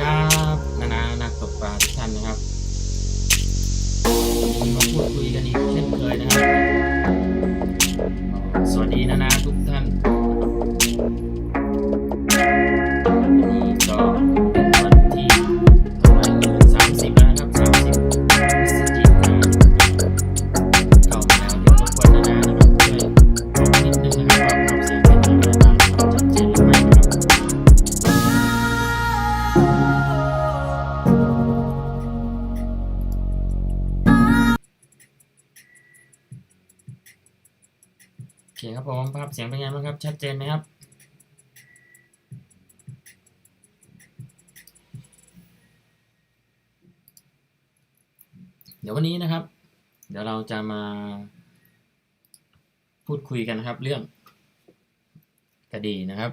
ครับนานานักตกปลาทุกท่านนะครับมาพูดคุยกันอีกเช่นเคยนะครับ คครับผมภาพเสียงเป็นไงบ้างครับ ชัดเจนไหมครับ เดี๋ยววันนี้นะครับ เดี๋ยวเราจะมาพูดคุยกันนะครับ เรื่องคดีนะครับ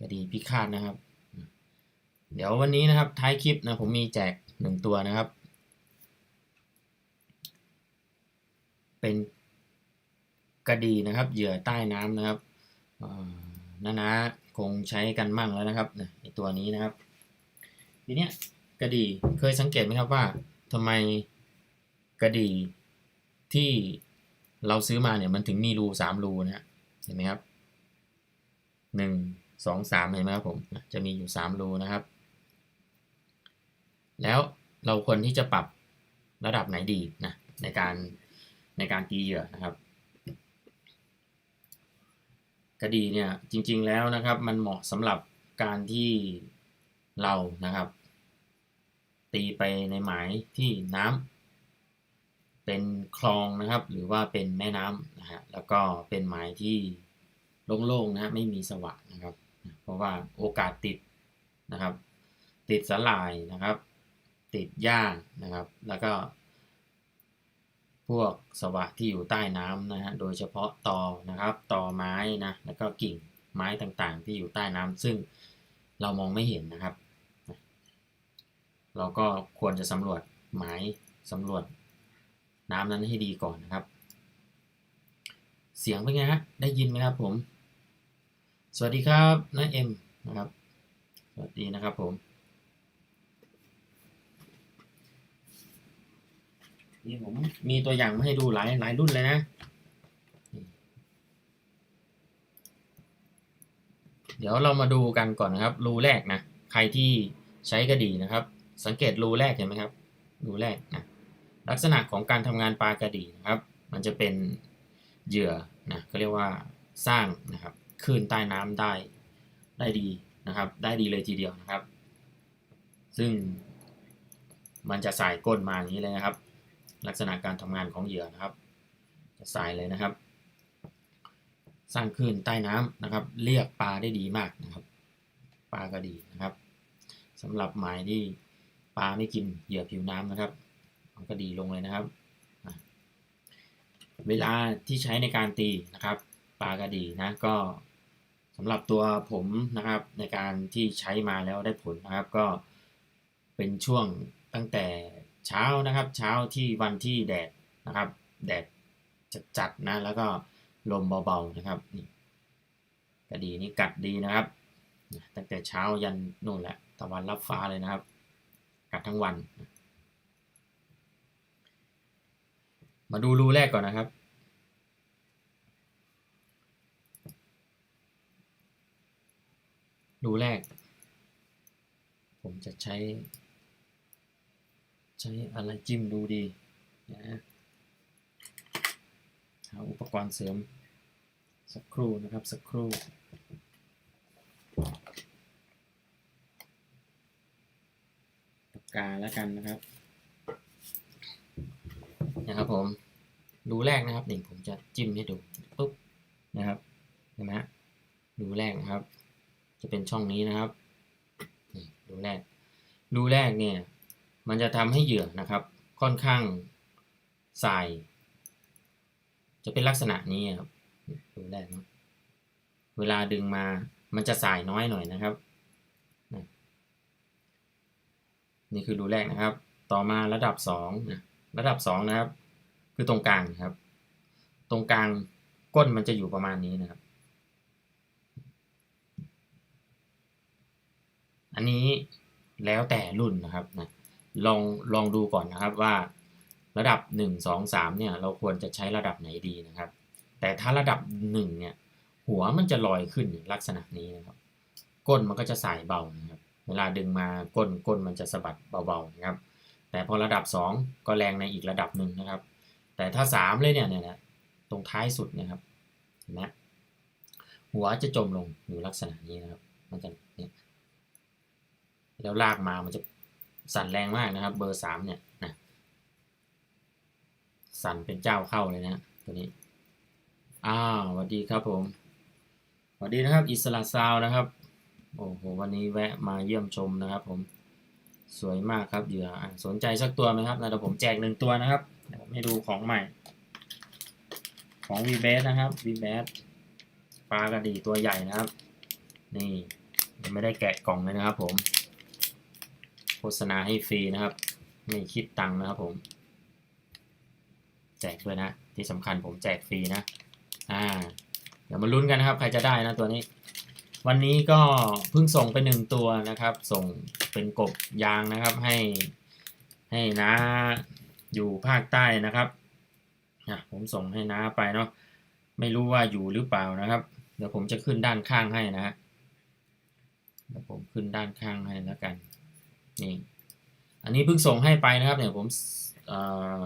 คดีพิฆาตนะครับ เดี๋ยววันนี้นะครับท้ายคลิปนะผมมีแจกหนึ่งตัวนะครับ เป็น กระดีนะครับเหยื่อใต้น้ำนะครับอ่นานาคงใช้กันมั่งแล้วนะครับไอตัวนี้นะครับ ทีเนี้ยกระดีเคยสังเกตไหมครับว่าทำไมกระดีที่เราซื้อมาเนี่ยมันถึงมีรูสามรูนะฮะเห็นไหมครับหนึ่งสองสามเห็นไหมครับผมจะมีอยู่สามรูนะครับ แล้วเราควรที่จะปรับระดับไหนดีนะในการในการตีเหยื่อนะครับ กระดีเนี่ยจริงๆแล้วนะครับมันเหมาะสำหรับการที่เรานะครับ ตีไปในหมายที่น้ำเป็นคลองนะครับ หรือว่าเป็นแม่น้ำนะฮะแล้วก็เป็นหมายที่โล่งๆนะฮะไม่มีสวะนะครับ เพราะว่าโอกาสติดนะครับ ติดสลายนะครับ ติดหญ้านะครับ แล้วก็ พวกสวะที่อยู่ใต้น้ำนะฮะ โดยเฉพาะตอนะครับ ตอไม้นะ แล้วก็กิ่งไม้ต่างๆ ที่อยู่ใต้น้ำซึ่งเรามองไม่เห็นนะครับ เราก็ควรจะสำรวจไม้สำรวจน้ำนั้นให้ดีก่อนนะครับ เสียงเป็นไงฮะ ได้ยินไหมครับผม สวัสดีครับน้าเอ็มนะครับ สวัสดีนะครับผม นี่ผมมีตัวอย่างมาให้ดูหลายหลายรุ่นเลยนะ เดี๋ยวเรามาดูกันก่อนนะครับ รูแรกนะ ใครที่ใช้กระดีนะครับ สังเกตรูแรกเห็นไหมครับ รูแรกนะ ลักษณะของการทำงานปลากระดีนะครับ มันจะเป็นเหยื่อนะเขาเรียกว่าสร้างนะครับคลื่นใต้น้ำได้ได้ดีนะครับ ได้ดีเลยทีเดียวนะครับ ซึ่งมันจะสายก้นมาอย่างนี้เลยนะครับ ลักษณะการทำงานของเหยื่อนะครับจะสายเลยนะครับ สร้างคลื่นใต้น้ำนะครับ เรียกปลาได้ดีมากนะครับ ปลากระดีนะครับสำหรับหมายที่ปลาไม่กินเหยื่อผิวน้ำนะครับ มันก็ดีลงเลยนะครับ เวลาที่ใช้ในการตีนะครับปลากระดีนะก็สำหรับตัวผมนะครับในการที่ใช้มาแล้วได้ผลนะครับก็เป็นช่วงตั้งแต่ เช้านะครับเช้าที่วันที่แดดนะครับแดดจัดๆนะแล้วก็ลมเบาๆนะครับนี่กระดีนี่กัดดีนะครับตั้งแต่เช้ายันนู่นแหละตะวันรับฟ้าเลยนะครับ กัดทั้งวัน มาดูรูแรกก่อนนะครับ รูแรก ผมจะใช้ ช้อะไรจิ้มดูดีนะหาอุปกรณ์เสริมสักครู่นะครับสักครู่ปากกาแล้วกันนะครับนะครับผมรูแรกนะครับนี่ผมจะจิ้มให้ดูปุ๊บนะครับเห็นไหมฮะรูแรกนะครับ จะเป็นช่องนี้นะครับนี่รูแรกรูแรกเนี่ย มันจะทำให้เหยื่อนะครับค่อนข้างสาย จะเป็นลักษณะนี้ครับรูแรกนะเวลาดึงมามันจะสายน้อยหน่อยนะครับ นี่คือรูแรกนะครับ ต่อมาระดับสองนะระดับสองนะครับ คือตรงกลางครับ ตรงกลางก้นมันจะอยู่ประมาณนี้นะครับ อันนี้แล้วแต่รุ่นนะครับนะ ลองลองดูก่อนนะครับว่าระดับ 1 2 3เนี่ยเราควรจะใช้ระดับไหนดีนะครับ แต่ถ้าระดับ 1 เนี่ย หัวมันจะลอยขึ้นลักษณะนี้นะครับ ก้นมันก็จะสายเบานะครับ เวลาดึงมาก้นก้นมันจะสะบัดเบาๆนะครับ แต่พอระดับ 2 ก็แรงในอีกระดับหนึ่งนะครับ แต่ถ้า 3 เลยเนี่ยเนี่ยนะตรงท้ายสุดนะครับเห็นไหมหัวจะจมลงอยู่ลักษณะนี้นะครับ มันจะเนี่ยแล้วลากมามันจะ สั่นแรงมากนะครับ เบอร์สามเนี่ยนะสั่นเป็นเจ้าเข้าเลยนะตัวนี้อ้าวสวัสดีครับผมสวัสดีนะครับ อิสระซาวนะครับโอ้โหวันนี้แวะมาเยี่ยมชมนะครับ ผมสวยมากครับเหยื่อสนใจสักตัวไหมครับนะเดี๋ยวผมแจกหนึ่งตัวนะครับเดี๋ยวผมให้ดูของใหม่ ของ v b a s นะครับ v b a s ปลากระดีตัวใหญ่นะครับ นี่ยังไม่ได้แกะกล่องเลยนะครับผม โฆษณาให้ฟรีนะครับ ไม่คิดตังค์นะครับผม แจกด้วยนะ ที่สำคัญผมแจกฟรีนะ อ่า เดี๋ยวมาลุ้นกันนะครับ ใครจะได้นะตัวนี้ วันนี้ก็เพิ่งส่งไปหนึ่งตัวนะครับ ส่งเป็นกบยางนะครับ ให้ให้น้าอยู่ภาคใต้นะครับนะผมส่งให้น้าไปเนาะไม่รู้ว่าอยู่หรือเปล่านะครับ เดี๋ยวผมจะขึ้นด้านข้างให้นะฮะเดี๋ยวผมขึ้นด้านข้างให้แล้วกัน นี่อันนี้เพิ่งส่งให้ไปนะครับเนี่ยผมออ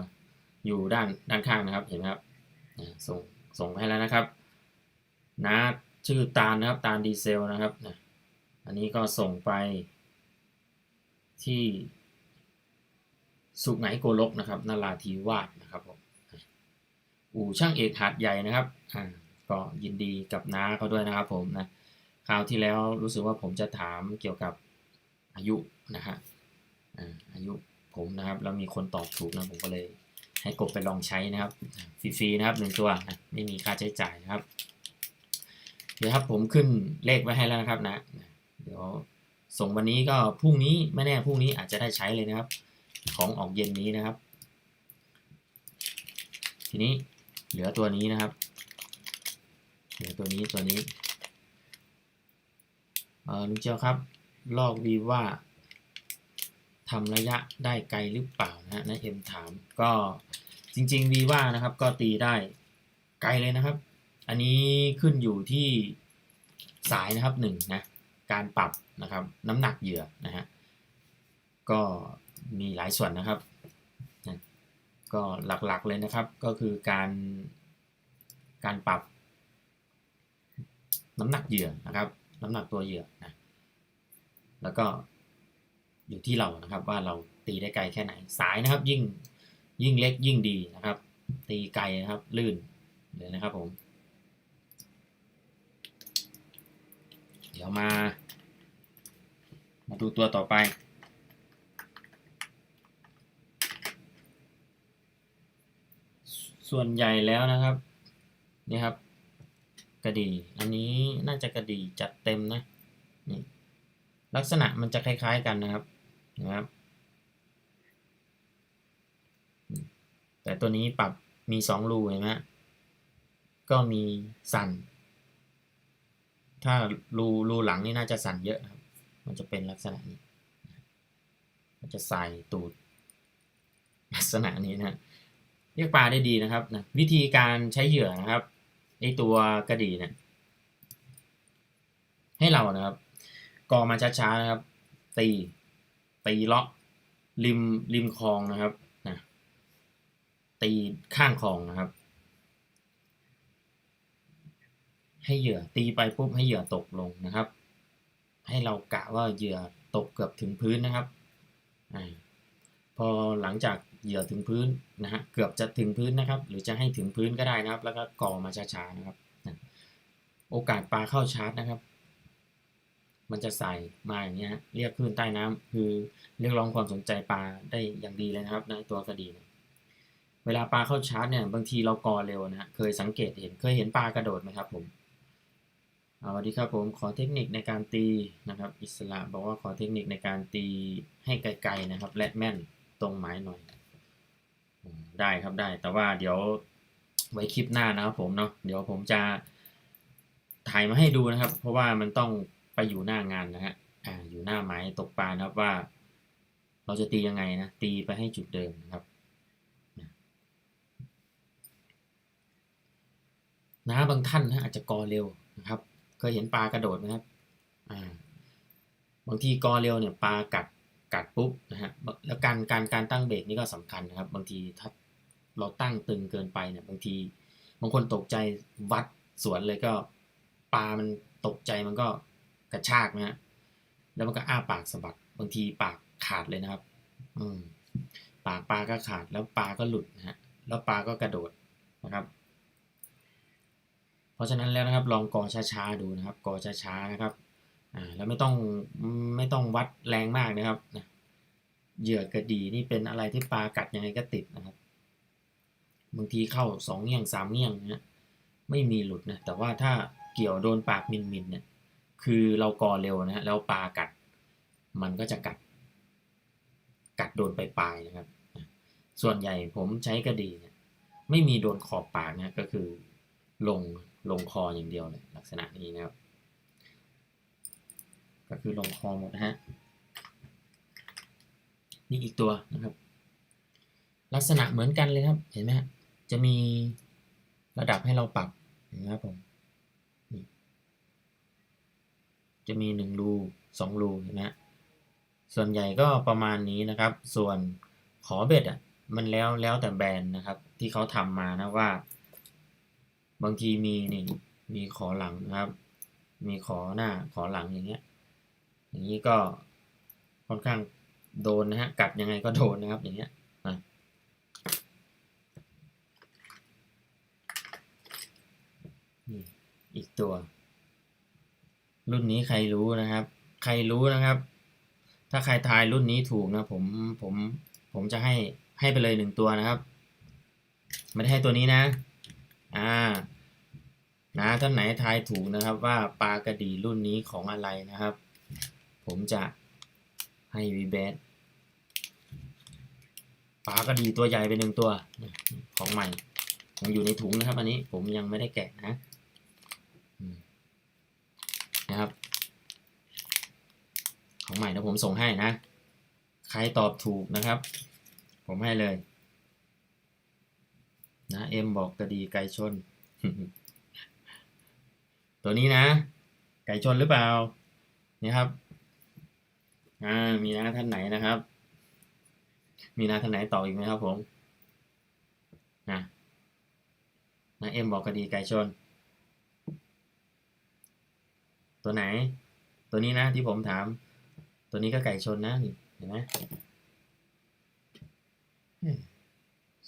อยู่ด้านด้านข้างนะครับเห็นไหมครับส่งส่งให้แล้วนะครับนะชื่อตาลนะครับตาลดีเซลนะครับนะอันนี้ก็ส่งไปที่สุไหงโกลกนะครับนาราธิวาสนะครับผมอู่ช่างเอกหาดใหญ่นะครับอ่าก็ยินดีกับน้าเขาด้วยนะครับผมนะคราวที่แล้วรู้สึกว่าผมจะถามเกี่ยวกับอายุ นะฮะอายุผมนะครับแล้วมีคนตอบถูกนะผมก็เลยให้กบไปลองใช้นะครับฟรีๆนะครับหนึ่งตัวนะไม่มีค่าใช้จ่ายนะครับ เดี๋ยวครับผมขึ้นเลขไว้ให้แล้วนะครับนะ เดี๋ยวส่งวันนี้ก็พรุ่งนี้ไม่แน่พรุ่งนี้อาจจะได้ใช้เลยนะครับ ของออกเย็นนี้นะครับ ทีนี้เหลือตัวนี้นะครับ เหลือตัวนี้ตัวนี้เออลุงเจียวครับ ลอกวีว่า ทำระยะได้ไกลหรือเปล่านะนะเอ็มถามก็จริงๆวีว่านะครับก็ตีได้ไกลเลยนะครับ อันนี้ขึ้นอยู่ที่สายนะครับหนึ่งนะการปรับนะครับน้ำหนักเหยื่อนะฮะก็มีหลายส่วนนะครับนะก็หลักๆเลยนะครับก็คือการการปรับน้ำหนักเหยื่อนะครับ น้ำหนักตัวเหยื่อนะแล้วก็ อยู่ที่เรานะครับว่าเราตีได้ไกลแค่ไหนสายนะครับ ยิ่งยิ่งเล็กยิ่งดีนะครับ ตีไกลนะครับลื่นเลยนะครับผม เดี๋ยวมา มาดูตัวต่อไป ส่วนใหญ่แล้วนะครับนี่ครับ กระดีอันนี้น่าจะกระดีจัดเต็มนะนี่ลักษณะมันจะคล้าย ๆ กันนะครับ นะครับ แต่ตัวนี้ปรับมีสองรูเห็นไหมก็มีสั่น ถ้ารูรูหลังนี่น่าจะสั่นเยอะครับ มันจะเป็นลักษณะนี้ มันจะใส่ตูดลักษณะนี้นะเรียกปลาได้ดีนะครับนะวิธีการใช้เหยื่อนะครับไอตัวกระดีเนี่ยให้เรานะครับกอมาช้าๆนะครับ ตี ตีเลาะริมริมคลองนะครับนะตีข้างคลองนะครับ ให้เหยื่อตีไปปุ๊บให้เหยื่อตกลงนะครับ ให้เรากะว่าเหยื่อตกเกือบถึงพื้นนะครับอพอหลังจากเหยื่อถึงพื้นนะฮะเกือบจะถึงพื้นนะครับ หรือจะให้ถึงพื้นก็ได้นะครับ แล้วก็กอมาช้าๆนะครับ โอกาสปลาเข้าชาร์จนะครับ มันจะใส่มาอย่างเงี้ยเรียกคลื่นใต้น้ำคือเรียกร้องความสนใจปลาได้อย่างดีเลยนะครับในตัวกระดีนะเวลาปลาเข้าชาร์จเนี่ยบางทีเรากอเร็วนะเคยสังเกตเห็นเคยเห็นปลากระโดดไหมครับผมสวัสดีครับผมขอเทคนิคในการตีนะครับ อิสระบอกว่าขอเทคนิคในการตีให้ไกลๆนะครับ และแม่นตรงหมายหน่อย ได้ครับได้ แต่ว่าเดี๋ยวไว้คลิปหน้านะครับผมเนาะเดี๋ยวผมจะถ่ายมาให้ดูนะครับ เพราะว่ามันต้อง อยู่หน้างานนะฮะอ่าอยู่หน้าไม้ตกปลานะครับว่า เราจะตียังไงนะ ตีไปให้จุดเดิมนะครับนะบางท่านนะอาจจะกอเร็วนะครับ เคยเห็นปลากระโดดไหมครับอ่าบางทีกอเร็วเนี่ยปลากัดกัดปุ๊บนะฮะแล้วการการการตั้งเบรกนี่ก็สำคัญนะครับ บางทีถ้าเราตั้งตึงเกินไปเนี่ยบางทีบางคนตกใจวัดสวนเลยก็ปลามันตกใจมันก็ กระชากนะฮะแล้วมันก็อ้าปากสะบัดบางทีปากขาดเลยนะครับ อืมปากปลาก็ขาดแล้วปลาก็หลุดนะฮะแล้วปลาก็กระโดดนะครับ เพราะฉะนั้นแล้วนะครับ ลองกอช้าๆดูนะครับ กอช้าๆนะครับอ่าแล้วไม่ต้องไม่ต้องวัดแรงมากนะครับนะเหยื่อกระดีนี่เป็นอะไรที่ปลากัดยังไงก็ติดนะครับบางทีเข้าสองเงี้ยงสามเงี้ยงนะไม่มีหลุดนะแต่ว่าถ้าเกี่ยวโดนปากมินมินเนี่ย คือเรากอเร็วนะฮะแล้วปลากัด มันก็จะกัด กัดโดนไปปลายนะครับ ส่วนใหญ่ผมใช้กระดีเนี่ยไม่มีโดนขอบปากนะก็คือลงลงคออย่างเดียวเลยลักษณะนี้นะครับ ก็คือลงคอหมดนะฮะนี่อีกตัวนะครับ ลักษณะเหมือนกันเลยครับเห็นไหมฮะจะมีระดับให้เราปรับนะครับผมนี่ จะมีหนึ่งรูสองรูนไหมฮะส่วนใหญ่ก็ประมาณนี้นะครับ ส่วนขอเบ็ดอะมันแล้วแล้วแต่แบรนด์นะครับ ที่เขาทำมานะว่า บางทีมีนี่มีขอหลังนะครับ มีขอหน้าขอหลังอย่างเงี้ย อย่างนี้ก็ค่อนข้างโดนนะฮะกัดยังไงก็โดนนะครับอย่างเงี้ยอีกตัว รุ่นนี้ใครรู้นะครับ ใครรู้นะครับ ถ้าใครทายรุ่นนี้ถูกนะผมผมผมจะให้ให้ไปเลยหนึ่งตัวนะครับไม่ได้ให้ตัวนี้นะ อ่า นะท่านไหนทายถูกนะครับ ว่าปลากระดีรุ่นนี้ของอะไรนะครับ ผมจะให้วีแบดปลากระดีตัวใหญ่ไปหนึ่งตัว ของใหม่ยังอยู่ในถุงนะครับ อันนี้ผมยังไม่ได้แกะนะ นะครับ ของใหม่นะผมส่งให้นะ ใครตอบถูกนะครับ ผมให้เลย นะเอ็มบอกกระดีไก่ชน ตัวนี้นะ ไก่ชนหรือเปล่านี่ครับอ่ามีนะท่านไหนนะครับ มีนะท่านไหนต่ออีกไหมครับผมนะนะเอ็มบอกกระดีไก่ชน ตัวไหน ตัวนี้นะที่ผมถาม ตัวนี้ก็ไก่ชนนะนี่เห็นไหม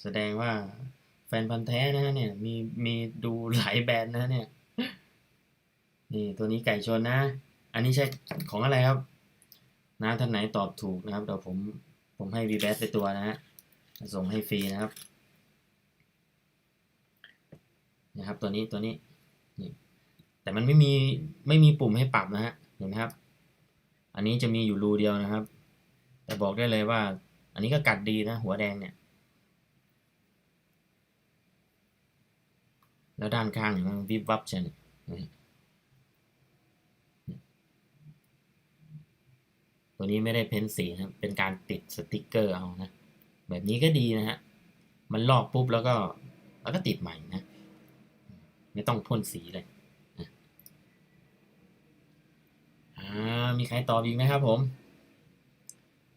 แสดงว่าแฟนพันธ์แท้นะเนี่ยมีมีดูหลายแบรนด์นะเนี่ยนี่ตัวนี้ไก่ชนนะ อันนี้ใช่ของอะไรครับ นะท่านไหนตอบถูกนะครับเดี๋ยวผมผมให้วีแบสไปตัวนะฮะส่งให้ฟรีนะครับ นะครับตัวนี้ตัวนี้ แต่มันไม่มีไม่มีปุ่มให้ปรับนะฮะเห็นไหมครับ อันนี้จะมีอยู่รูเดียวนะครับ แต่บอกได้เลยว่า อันนี้ก็กัดดีนะ หัวแดงเนี่ย แล้วด้านข้างเนี่ยมันวิบวับใช่ไหมตัวนี้ไม่ได้เพ้นสีนะครับเป็นการติดสติกเกอร์เอานะ แบบนี้ก็ดีนะฮะ มันลอกปุ๊บแล้วก็แล้วก็ติดใหม่นะ ไม่ต้องพ่นสีเลยนะ อ่ามีใครตอบอีกไหมครับผม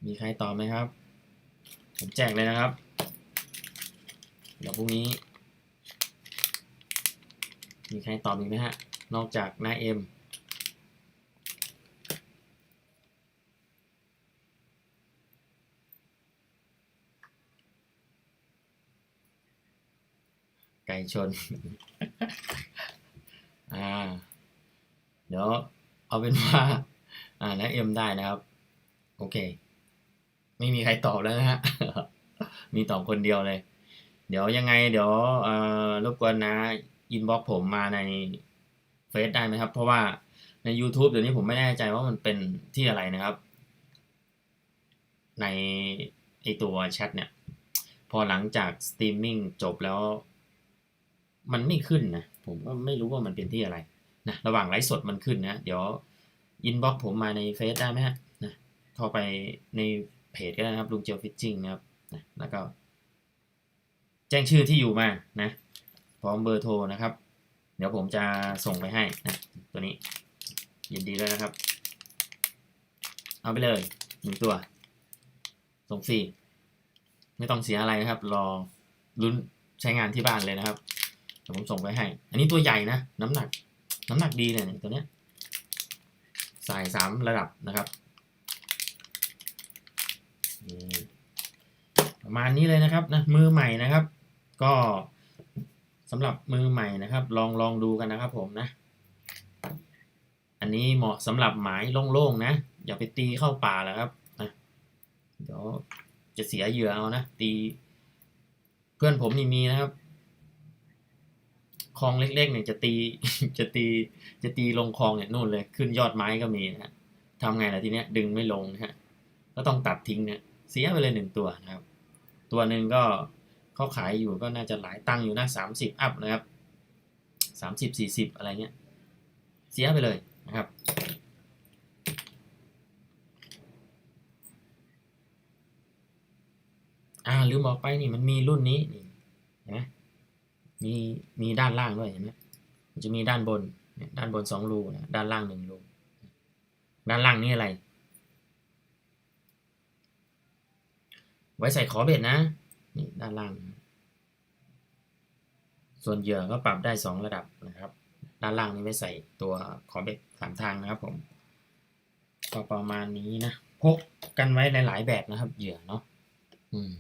มีใครตอบไหมครับ ผมแจกเลยนะครับ เดี๋ยวพรุ่งนี้ มีใครตอบอีกไหมฮะ นอกจากน้าเอ็มไก่ชน อ่า เดี๋ยว เอาเป็นว่า อ่านะเอ็มได้นะครับ โอเค ไม่มีใครตอบแล้วนะฮะ มีตอบคนเดียวเลย เดี๋ยวยังไง เดี๋ยวเอ่อรบกวนนะอินบ็อกผมมาในเฟซได้ไหมครับ เพราะว่าใน YouTube เดี๋ยวนี้ผมไม่แน่ใจว่ามันเป็นที่อะไรนะครับ ในไอตัวแชทเนี่ย พอหลังจากสตรีมมิ่งจบแล้ว มันไม่ขึ้นนะ ผมก็ไม่รู้ว่ามันเป็นที่อะไร นะระหว่างไลฟ์สดมันขึ้นนะ เดี๋ยวอินบ็อกผมมาในเฟซได้ไหมฮะนะเข้าไปในเพจก็ได้นะครับลุงเจียวฟิชชิ่งนะครับนะแล้วก็แจ้งชื่อที่อยู่มานะพร้อมเบอร์โทรนะครับ เดี๋ยวผมจะส่งไปให้นะตัวนี้ยินดีด้วยนะครับ เอาไปเลยหนึ่งตัว ส่งฟรีไม่ต้องเสียอะไรนะครับ รอลุ้นใช้งานที่บ้านเลยนะครับเดี๋ยวผมส่งไปให้ อันนี้ตัวใหญ่นะ น้ำหนัก น้ำหนักดีเนี่ยตัวเนี้ยใส่สามระดับนะครับประมาณนี้เลยนะครับนะมือใหม่นะครับ ก็สำหรับมือใหม่นะครับ ลองลองดูกันนะครับผมนะ อันนี้เหมาะสำหรับหมายโล่งๆนะ อย่าไปตีเข้าป่าแล้วครับนะเดี๋ยวจะเสียเหยื่อเอานะตี เพื่อนผมนี่มีนะครับ คลองเล็กๆเนี่ยจะตีจะตีจะตีลงคลองเนี่ยนู่นเลยขึ้นยอดไม้ก็มีนะฮะทำไงล่ะทีเนี้ยดึงไม่ลงนะฮะก็ต้องตัดทิ้งเนี่ยเสียไปเลยหนึ่งตัวนะครับ ตัวหนึ่งก็เขาขายอยู่ก็น่าจะหลายตังค์อยู่นะสามสิบอัพนะครับสามสิบสี่สิบอะไรเงี้ยเสียไปเลยนะครับ อ่าลืมบอกไปนี่มันมีรุ่นนี้นี่เห็นไหม มีมีด้านล่างด้วยเห็นไหมมันจะมีด้านบน ด้านบนสองรูนะด้านล่างหนึ่งรูด้านล่างนี่อะไร ไว้ใส่ขอเบ็ดนะ นี่ด้านล่าง ส่วนเหยื่อก็ปรับได้สองระดับนะครับ ด้านล่างนี้ไว้ใส่ตัวขอเบ็ดสามทางนะครับผมก็ประมาณนี้นะ พกกันไว้หลาย ๆ แบบนะครับ เหยื่อเนาะอืม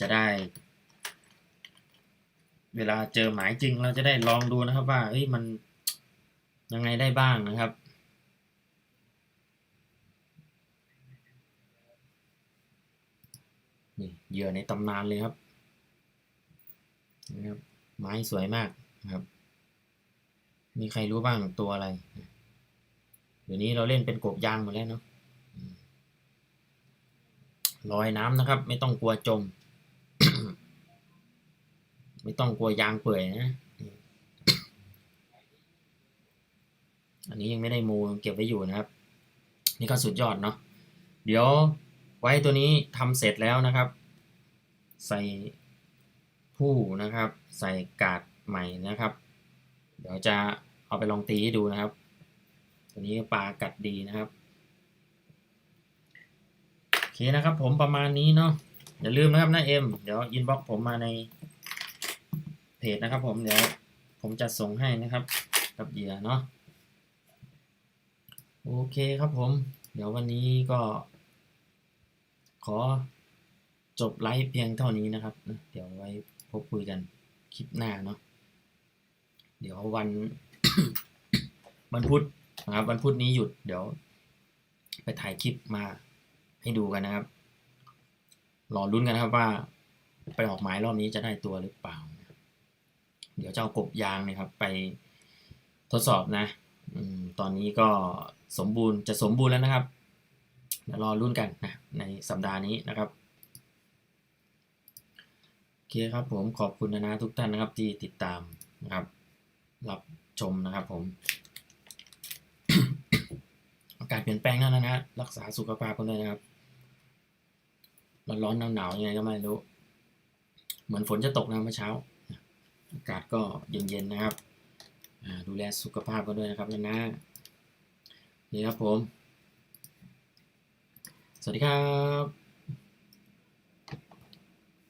จะได้ เวลาเจอหมายจริงเราจะได้ลองดูนะครับว่าเอ้ยมันยังไงได้บ้างนะครับนี่เหยื่อในตำนานเลยครับนะครับ ไม้สวยมากนะครับ มีใครรู้บ้างตัวอะไรเดี๋ยวนี้เราเล่นเป็นกบยางหมดแล้วเนาะลอยน้ำนะครับ ไม่ต้องกลัวจม ไม่ต้องกลัวยางเปื่อยนะ อันนี้ยังไม่ได้มูเก็บไว้อยู่นะครับ นี่ก็สุดยอดเนาะ เดี๋ยวไว้ตัวนี้ทำเสร็จแล้วนะครับ ใส่ผู้นะครับ ใส่กาดใหม่นะครับ เดี๋ยวจะเอาไปลองตีให้ดูนะครับ ตัวนี้ปลากัดดีนะครับโอเคนะครับผมประมาณนี้เนาะอย่าลืมนะครับนะเอ็มเดี๋ยวอินบ็อกผมมาใน เพจนะครับ ผมเดี๋ยวผมจะส่งให้นะครับ กับเหยื่อเนาะโอเคครับผม เดี๋ยววันนี้ก็ ขอจบไลฟ์เพียงเท่านี้นะครับ เดี๋ยวไว้พบคุยกันคลิปหน้าเนาะเดี๋ยววันวันพุธนะครับวันพุธนี้หยุด เดี๋ยว ไปถ่ายคลิปมาให้ดูกันนะครับรอลุ้นกันนะครับว่า ไปออกหมายรอบนี้จะได้ตัวหรือเปล่า เดี๋ยวจะเอากบยางเนี่ยครับไปทดสอบนะอตอนนี้ก็สมบูรณ์จะสมบูรณ์แล้วนะครับเดี๋ยวรอรุ่นกันนะในสัปดาห์นี้นะครับโอเคครับผมขอบคุณนะนะทุกท่านนะครับที่ติดตามนะครับ รับชมนะครับผมอากาศเปลี่ยนแปลงนั่นนะนะรักษาสุขภาพกันด้วยนะครับ ร้อนร้อนหนาวหนาวๆยังไงก็ไม่รู้ เหมือนฝนจะตกนะเมื่อเช้า อากาศก็เย็นๆนะครับ ดูแลสุขภาพกันด้วยนะครับนะนะนี่ครับผม สวัสดีครับ